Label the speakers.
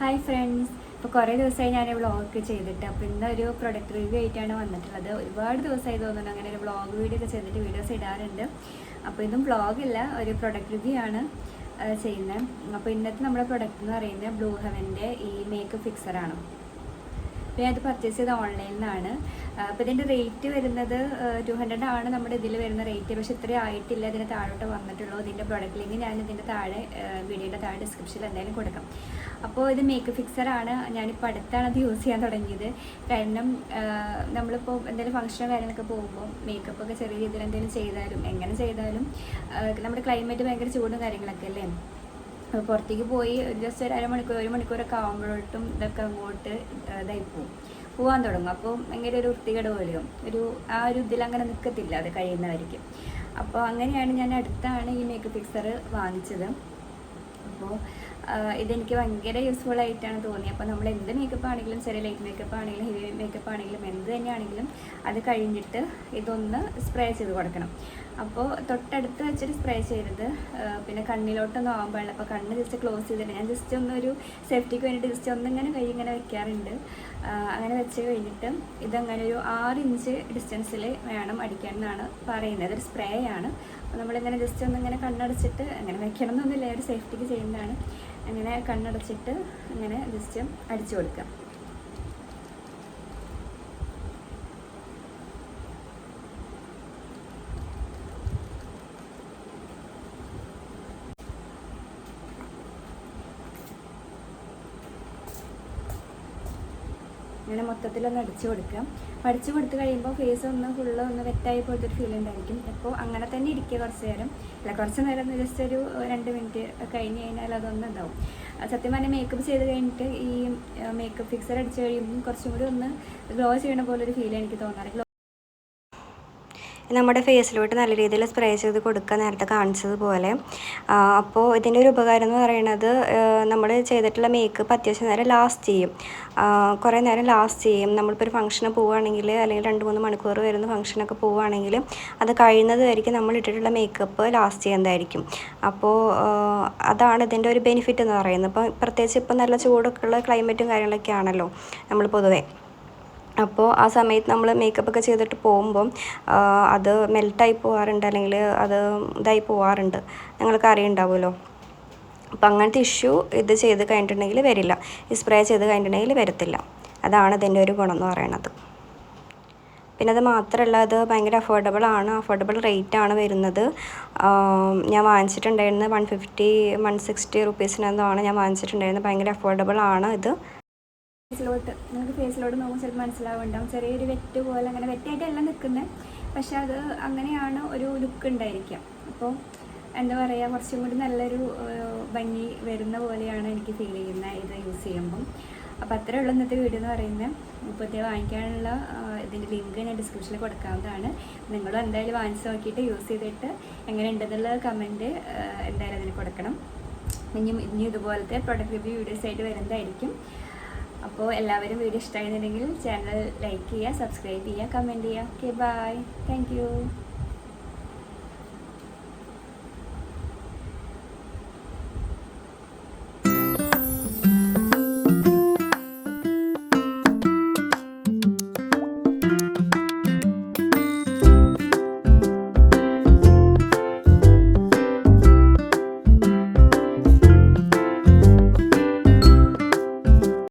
Speaker 1: Hi friends ഇപ്പോൾ കുറേ ദിവസമായി ഞാൻ വ്ളോഗ് ചെയ്തിട്ട് അപ്പോൾ ഇന്നൊരു പ്രൊഡക്റ്റ് റിവ്യൂ ആയിട്ടാണ് വന്നിട്ടുള്ളത്. ഒരുപാട് ദിവസമായി തോന്നുന്നു അങ്ങനെ ഒരു വ്ളോഗ് വീഡിയോ ഒക്കെ ചെയ്തിട്ട് വീഡിയോസ് ഇടാറുണ്ട്. അപ്പോൾ ഇതും വ്ളോഗില്ല ഒരു പ്രൊഡക്റ്റ് റിവ്യൂ ആണ് ചെയ്യുന്നത്. അപ്പോൾ ഇന്നത്തെ നമ്മുടെ പ്രൊഡക്റ്റ് എന്ന് പറയുന്നത് ബ്ലൂ ഹെവന്റെ ഈ മേക്കപ്പ് ഫിക്സറാണ് ഞാനത് പർച്ചേസ് ചെയ്ത ഓൺലൈനിൽ നിന്നാണ് അപ്പോൾ ഇതിന്റെ റേറ്റ് വരുന്നത് ടു ഹൺഡ്രഡ് ആണ് നമ്മുടെ ഇതിൽ വരുന്ന റേറ്റ് പക്ഷെ ഇത്രയും ആയിട്ടില്ല ഇതിന് താഴോട്ട് വന്നിട്ടുള്ളൂ. ഇതിന്റെ പ്രോഡക്റ്റ് ലിങ്ക് ഞാൻ ഇതിന്റെ താഴെ വീഡിയോയുടെ താഴെ ഡിസ്ക്രിപ്ഷനിൽ എന്തായാലും കൊടുക്കാം. അപ്പോൾ ഇത് മേക്കപ്പ് ഫിക്സറാണ് ഞാനിപ്പോൾ അടുത്താണ് അത് യൂസ് ചെയ്യാൻ തുടങ്ങിയത്. കാരണം നമ്മളിപ്പോൾ എന്തെങ്കിലും ഫംഗ്ഷനോ കാര്യങ്ങളൊക്കെ പോകുമ്പോൾ മേക്കപ്പ് ഒക്കെ ചെറിയ രീതിയിൽ എന്തെങ്കിലും ചെയ്താലും എങ്ങനെ ചെയ്താലും നമ്മുടെ ക്ലൈമറ്റ് ഭയങ്കര ചൂടും കാര്യങ്ങളൊക്കെ അല്ലേ? പുറത്തേക്ക് പോയി ജസ്റ്റ് ഒരു അരമണിക്കൂർ ഒരു മണിക്കൂറൊക്കെ ആകുമ്പോഴോട്ടും ഇതൊക്കെ അങ്ങോട്ട് ഇതായി പോവും. പോകാൻ തുടങ്ങും. അപ്പോൾ ഭയങ്കര ഒരു വൃത്തികേട് പോലെയും ഒരു ആ ഒരു ഇതിൽ അങ്ങനെ നിൽക്കത്തില്ല അത് കഴിയുന്നവർക്ക് അപ്പോൾ അങ്ങനെയാണ് ഞാൻ അടുത്താണ് ഈ മേക്കപ്പ് ഫിക്സർ വാങ്ങിച്ചത്. അപ്പോൾ ഇതെനിക്ക് ഭയങ്കര യൂസ്ഫുൾ ആയിട്ടാണ് തോന്നിയത്. അപ്പോൾ നമ്മൾ എന്ത് മേക്കപ്പ് ആണെങ്കിലും ചെറിയ ലൈറ്റ് മേക്കപ്പ് ആണെങ്കിലും ഹെവി മേക്കപ്പ് ആണെങ്കിലും എന്ത് തന്നെയാണെങ്കിലും അത് കഴിഞ്ഞിട്ട് ഇതൊന്ന് സ്പ്രേ ചെയ്ത് കൊടുക്കണം. അപ്പോൾ തൊട്ടടുത്ത് വെച്ചിട്ട് സ്പ്രേ ചെയ്യരുത്. പിന്നെ കണ്ണിലോട്ടൊന്നും ആവാൻ പാടില്ല. അപ്പോൾ കണ്ണ് ജസ്റ്റ് ക്ലോസ് ചെയ്തിട്ട് ഞാൻ ജസ്റ്റ് ഒന്നൊരു സേഫ്റ്റിക്ക് വേണ്ടിയിട്ട് ജസ്റ്റ് ഒന്നിങ്ങനെ കൈ ഇങ്ങനെ വെക്കാറുണ്ട്. അങ്ങനെ വെച്ച് കഴിഞ്ഞിട്ട് ഇതങ്ങനെ ഒരു ആറ് ഇഞ്ച് ഡിസ്റ്റൻസിൽ വേണം അടിക്കാൻ എന്നാണ് പറയുന്നത്. അതൊരു സ്പ്രേ ആണ്. നമ്മളിങ്ങനെ ജസ്റ്റ് ഒന്നിങ്ങനെ കണ്ണടച്ചിട്ട് അങ്ങനെ വെക്കണം എന്നൊന്നുമില്ല ഒരു സേഫ്റ്റിക്ക് ചെയ്യുന്നതാണ് അങ്ങനെ കണ്ണടച്ചിട്ട് അങ്ങനെ ജസ്റ്റ് അടിച്ചു കൊടുക്കാം ഇങ്ങനെ മൊത്തത്തിലൊന്ന് അടിച്ചു കൊടുക്കുക അടിച്ചു കൊടുത്തു കഴിയുമ്പോൾ ഫേസ് ഒന്ന് ഫുള്ള് ഒന്ന് വെറ്റായി പോലത്തെ ഒരു ഫീൽ ഉണ്ടായിരിക്കും. അപ്പോൾ അങ്ങനെ തന്നെ ഇരിക്കുക കുറച്ച് നേരം. അല്ല കുറച്ച് നേരം ജസ്റ്റ് ഒരു രണ്ട് മിനിറ്റ് കഴിഞ്ഞ് കഴിഞ്ഞാൽ അതൊന്നും ഉണ്ടാവും സത്യം പറഞ്ഞാൽ മേക്കപ്പ് ചെയ്ത് കഴിഞ്ഞിട്ട് ഈ മേക്കപ്പ് ഫിക്സർ അടിച്ചു കഴിയുമ്പോൾ കുറച്ചും കൂടി ഒന്ന് ഗ്ലോ ചെയ്യണ പോലെ ഒരു ഫീൽ എനിക്ക് തോന്നാറ്
Speaker 2: നമ്മുടെ ഫേസിലോട്ട് നല്ല രീതിയിൽ സ്പ്രേ ചെയ്ത് കൊടുക്കുക നേരത്തെ കാണിച്ചതുപോലെ. അപ്പോൾ ഇതിന്റെ ഒരു ഉപകാരം എന്ന് പറയുന്നത് നമ്മൾ ചെയ്തിട്ടുള്ള മേക്കപ്പ് അത്യാവശ്യം നേരം ലാസ്റ്റ് ചെയ്യും. കുറേ നേരം ലാസ്റ്റ് ചെയ്യും. നമ്മളിപ്പോൾ ഒരു ഫംഗ്ഷന് പോവുകയാണെങ്കിൽ അല്ലെങ്കിൽ രണ്ട് മൂന്ന് മണിക്കൂർ വരുന്ന ഫംഗ്ഷനൊക്കെ പോവുകയാണെങ്കിൽ അത് കഴിയുന്നത് വരെയും നമ്മൾ ഇട്ടിട്ടുള്ള മേക്കപ്പ് ലാസ്റ്റ് ചെയ്യുന്നതായിരിക്കും. അപ്പോൾ അതാണ് ഇതിന്റെ ഒരു ബെനിഫിറ്റ് എന്ന് പറയുന്നത്. അപ്പോൾ പ്രത്യേകിച്ച് ഇപ്പോൾ നല്ല ചൂടൊക്കെ ഉള്ള ക്ലൈമറ്റും കാര്യങ്ങളൊക്കെ ആണല്ലോ നമ്മൾ പൊതുവേ. അപ്പോൾ ആ സമയത്ത് നമ്മൾ മേക്കപ്പ് ഒക്കെ ചെയ്തിട്ട് പോകുമ്പം അത് മെൽട്ടായി പോകാറുണ്ട് അല്ലെങ്കിൽ അത് ഇതായി പോകാറുണ്ട് നിങ്ങൾക്ക് അറിയുണ്ടാവുമല്ലോ. അപ്പം അങ്ങനത്തെ ഇഷ്യൂ ഇത് ചെയ്ത് കഴിഞ്ഞിട്ടുണ്ടെങ്കിൽ വരില്ല. സ്പ്രേ ചെയ്ത് കഴിഞ്ഞിട്ടുണ്ടെങ്കിൽ വരത്തില്ല. അതാണ് ഇതിന്റെ ഒരു ഗുണം എന്ന് പറയുന്നത്. പിന്നെ അത് മാത്രമല്ല അത് ഭയങ്കര അഫോർഡബിൾ ആണ്. അഫോർഡബിൾ റേറ്റ് ആണ് വരുന്നത്. ഞാൻ വാങ്ങിച്ചിട്ടുണ്ടായിരുന്നത് വൺ ഫിഫ്റ്റി വൺ സിക്സ്റ്റി റുപ്പീസിനാണ് ഞാൻ വാങ്ങിച്ചിട്ടുണ്ടായിരുന്നത്. ഭയങ്കര അഫോർഡബിൾ ആണ് ഇത്.
Speaker 1: ഫേസിലോട്ട്. നിങ്ങൾക്ക് ഫേസിലോട്ട് നോക്കുമ്പോൾ ചിലപ്പോൾ മനസ്സിലാവുണ്ടാവും. ചെറിയൊരു വെറ്റ് പോലെ അങ്ങനെ വെറ്റായിട്ടല്ല നിൽക്കുന്നത് പക്ഷേ അത് അങ്ങനെയാണ് ഒരു ലുക്ക് ഉണ്ടായിരിക്കുക. അപ്പോൾ എന്താ പറയുക കുറച്ചും കൂടി നല്ലൊരു ഭംഗി വരുന്ന പോലെയാണ് എനിക്ക് ഫീൽ ചെയ്യുന്നത് ഇത് യൂസ് ചെയ്യുമ്പം. അപ്പോൾ അത്രേ ഉള്ളൂ ഇന്നത്തെ വീഡിയോ എന്ന് പറയുന്നത്. ഇപ്പോഴത്തെ വാങ്ങിക്കാനുള്ള ഇതിന്റെ ലിങ്ക് ഞാൻ ഡിസ്ക്രിപ്ഷനിൽ കൊടുക്കാവുന്നതാണ്. നിങ്ങളും എന്തായാലും വാങ്ങിച്ച് നോക്കിയിട്ട് യൂസ് ചെയ്തിട്ട് എങ്ങനെ ഉണ്ടെന്നുള്ള കമന്റ് എന്തായാലും അതിന് കൊടുക്കണം. ഇനിയും ഇനി ഇതുപോലത്തെ പ്രൊഡക്റ്റ് റിവ്യൂ വീഡിയോസ് ആയിട്ട് വരുന്നതായിരിക്കും. അപ്പോൾ എല്ലാവരും വീഡിയോ ഇഷ്ടമായിരുന്നുണ്ടെങ്കിൽ ചാനൽ ലൈക്ക് ചെയ്യുക സബ്സ്ക്രൈബ് ചെയ്യുക കമന്റ് ചെയ്യുക. Okay bye thank